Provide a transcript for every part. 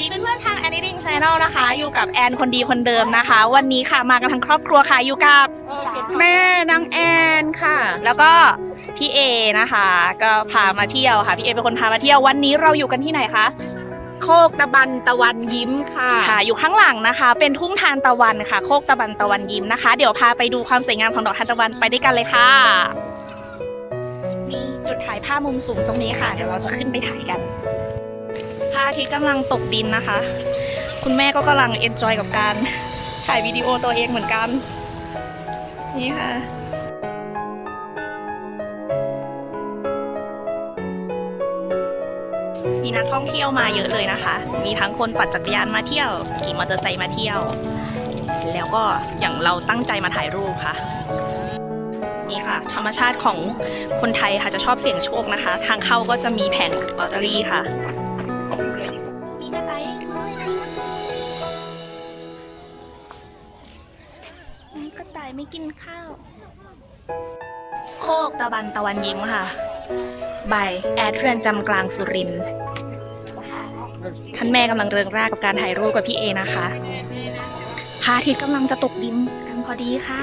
ดีเพื่อนๆทาง a n i t i n g Channel นะคะ อยู่กับแอนคนดีคนเดิมนะคะ วันนี้ค่ะมากันทั้งครอบครัวค่ะอยู่กับแม่นางแอนค่ะ แล้วก็พี่เอนะคะ ก็พามาเที่ยวค่ะพี่เอเป็นคนพามาเที่ยววันนี้เราอยู่กันที่ไหนคะโคกตะบันตะวันยิ้มค่ะค่ะอยู่ข้างหลังนะคะ เป็นทุ่งทานตะวันค่ะ โคกตะบันตะวันยิ้มนะคะ เดี๋ยวพาไปดูความสวยงามของดอกทานตะวันไปด้วยกันเลยค่ะมีจุดถ่ายภาพมุมสูงตรงนี้ค่ะ เดี๋ยวเราจะขึ้นไปถ่ายกันพ ระอาทิตย์กำลังตกดินนะคะ คุณแม่ก็กำลังเอนจอยกับการถ่ายวิดีโอตัวเองเหมือนกัน นี่ค่ะมีนักท่องเที่ยวมาเยอะเลยนะคะ มีทั้งคนปั่นจักรยานมาเที่ยว ขี่มอเตอร์ไซค์มาเที่ยว แล้วก็อย่างเราตั้งใจมาถ่ายรูปค่ะ นี่ค่ะ ธรรมชาติของคนไทยค่ะจะชอบเสี่ยงโชคนะคะ ทางเข้าก็จะมีแผงลอตเตอรี่ค่ะ ไม่กินข้าว โคกตะบันตะวันยิ้มค่ะบายแอดเรือนจำกลางสุรินทร์ท่านแม่กำลังเริงร่ากับการถ่ายรูปกับพี่เอนะคะพระอาทิตย์กำลังจะตกดินกันพอดีค่ะ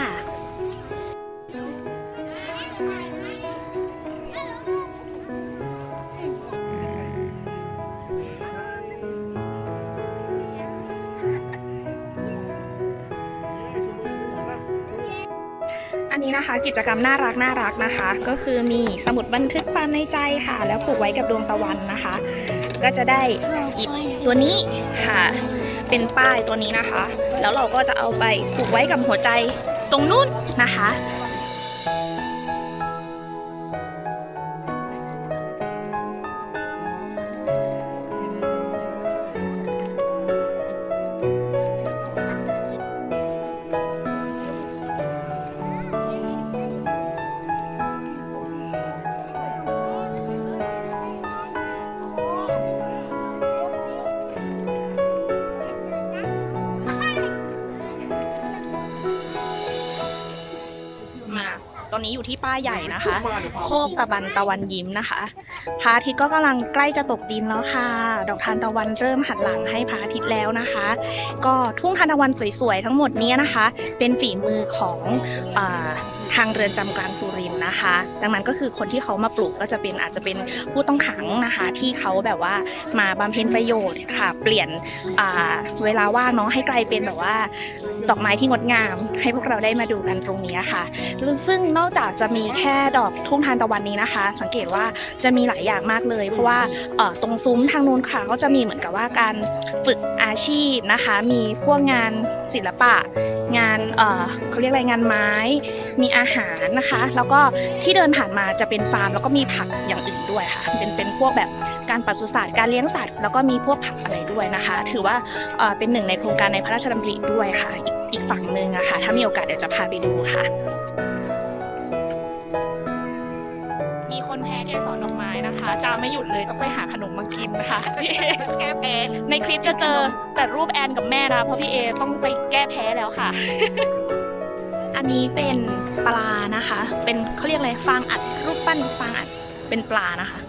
นี้นะคะ กิจกรรมน่ารักน่ารักนะคะ ก็คือมีสมุดบันทึกความในใจค่ะ แล้วผูกไว้กับดวงตะวันนะคะ ก็จะได้หยิบตัวนี้ค่ะ เป็นป้ายตัวนี้นะคะ แล้วเราก็จะเอาไปผูกไว้กับหัวใจตรงนู้นนะคะ อนนี้อยู่ที่ป้ายใหญ่นะคะ โคกตะบันตะวันยิ้มนะคะพระอาทิตย์ก็กำลังใกล้จะตกดินแล้วค่ะ ดอกทานตะวันเริ่มหันหลังให้พระอาทิตย์แล้วนะคะ ก็ทุ่งทานตะวันสวยๆทั้งหมดเนี้ยนะคะ เป็นฝีมือของอา ทางเรือนจำกลางสุรินทร์นะคะ ดังนั้นก็คือคนที่เขามาปลูกก็จะเป็นอาจจะเป็นผู้ต้องขังนะคะ ที่เขาแบบว่ามาบำเพ็ญประโยชน์ค่ะ เปลี่ยนเวลาว่างเนาะให้กลายเป็นแบบว่าดอกไม้ที่งดงาม ให้พวกเราได้มาดูกันตรงนี้ค่ะ ซึ่งนอกจากจะมีแค่ดอกทุ่งทานตะวันนี้นะคะ สังเกตว่าจะมีหลายอย่างมากเลย เพราะว่าตรงซุ้มทางนู้นค่ะก็จะมีเหมือนกับว่าการฝึกอาชีพนะคะ มีพวกงานศิลปะงานเเขาเรียกอะไรงานไม้ มีอาหารนะคะ แล้วก็ที่เดินผ่านมาจะเป็นฟาร์ม แล้วก็มีผักอย่างอื่นด้วยค่ะ เป็นเป็นพวกแบบการปศุสัตว์การเลี้ยงสัตว์ แล้วก็มีพวกผักอะไรด้วยนะคะ ถือว่าเอ่อเป็นหนึ่งในโครงการในพระราชดำริด้วยค่ะ อีกอีกฝั่งหนึ่งอะค่ะถ้ามีโอกาสเดี๋ยวจะพาไปดูค่ะ เกสรดอกไม้นะคะ จะไม่หยุดเลยต้องไปหาขนมมากินนะคะพี่เอแก้แพ้ในคลิปจะเจอแต่รูปแอนกับแม่นะเพราะพี่เอต้องไปแก้แพ้แล้วค่ะ อันนี้เป็นปลานะคะ เป็นเขาเรียกอะไรฟางอัดรูปปั้นฟางอัดเป็นปลานะคะ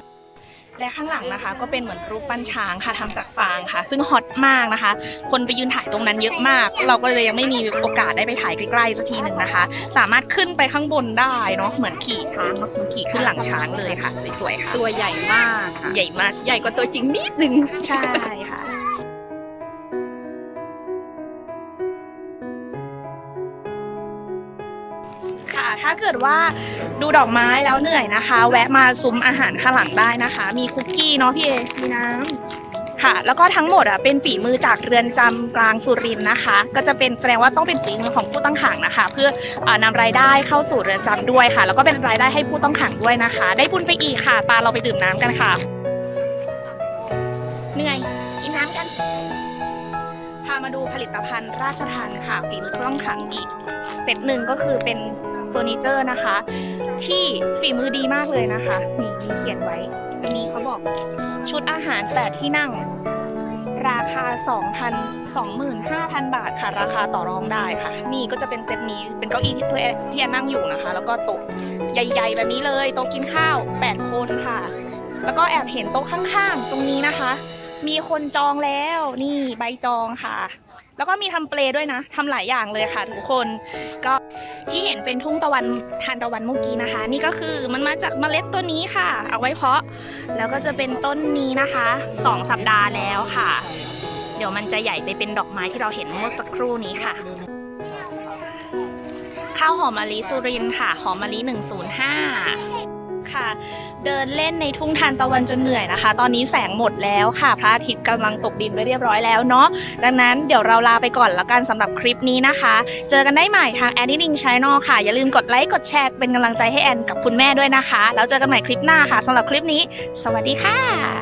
และข้างหลังนะคะ ก็เป็นเหมือนรูปปั้นช้างค่ะทำจากฟางค่ะ ซึ่งฮอตมากนะคะ คนไปยืนถ่ายตรงนั้นเยอะมาก เราก็เลยยังไม่มีโอกาสได้ไปถ่ายใกล้ๆสักทีหนึ่งนะคะ สามารถขึ้นไปข้างบนได้เนาะเหมือนขี่ช้างเนาะเหมือนขี่ขึ้นหลังช้างเลยค่ะ สวยๆค่ะตัวใหญ่มากค่ะใหญ่มากใหญ่กว่าตัวจริงนิดนึงใช่ค่ะ ค่ะ ถ้าเกิดว่าดูดอกไม้แล้วเหนื่อยนะคะ แวะมาซุ้มอาหารข้างหลังได้นะคะ มีคุกกี้เนาะพี่เอ มีน้ำค่ะ แล้วก็ทั้งหมดอะเป็นฝีมือจากเรือนจำกลางสุรินทร์นะคะ ก็จะเป็นแสดงว่าต้องเป็นฝีมือของผู้ต้องขังนะคะ เพื่อออนำรายได้เข้าสู่เรือนจำด้วยค่ะ แล้วก็เป็นรายได้ให้ผู้ต้องขังด้วยนะคะ ได้บุญไปอีกค่ะปาเราไปดื่มน้ำกันค่ะ เหนื่อยกินน้ำกัน พามาดูผลิตภัณฑ์ราชทานค่ะฝีมือผู้ต้องขังอีกเซตหนึ่งก็คือเป็น ฟอร์นิเจอร์นะคะ ที่ฝีมือดีมากเลยนะคะ นี่มีเขียนไว้ อันนี้เขาบอกชุดอาหารแต่ที่นั่ง ราคา 2,000 25,000 บาทค่ะ ราคาต่อรองได้ค่ะ นี่ก็จะเป็นเซตนี้เป็นเก้าอี้ที่พี่แอนพี่แอนนั่งอยู่นะคะ แล้วก็โต๊ะใหญ่ๆ แบบนี้เลยโต๊ะกินข้าว 8 คนค่ะ แล้วก็แอบเห็นโต๊ะข้างๆ ตรงนี้นะคะ มีคนจองแล้วนี่ใบจองค่ะ แล้วก็มีทำเปลด้วยนะทำหลายอย่างเลยค่ะทุกคน ก็ที่เห็นเป็นทุ่งตะวันทานตะวันเมื่อกี้นะคะ นี่ก็คือมันมาจากเมล็ดตัวนี้ค่ะ เอาไว้เพาะ แล้วก็จะเป็นต้นนี้นะคะสองสัปดาห์แล้วค่ะ เดี๋ยวมันจะใหญ่ไปเป็นดอกไม้ที่เราเห็นเมื่อสักครู่นี้ค่ะข้าวหอมมะลิสุรินค่ะ หอมมะลิ105 ค่ะ เดินเล่นในทุ่งทานตะวันจนเหนื่อยนะคะ ตอนนี้แสงหมดแล้วค่ะ พระอาทิตย์กำลังตกดินไปเรียบร้อยแล้วเนาะดังนั้นเดี๋ยวเราลาไปก่อนแล้วกันสำหรับคลิปนี้นะคะ เจอกันได้ใหม่ทางแอ d d i n g Channel ค่ะ อย่าลืมกดไลค์กดแชร์เป็นกำลังใจให้แอนกับคุณแม่ด้วยนะคะ แล้วเจอกันใหม่คลิปหน้าค่ะสำหรับคลิปนี้ สวัสดีค่ะ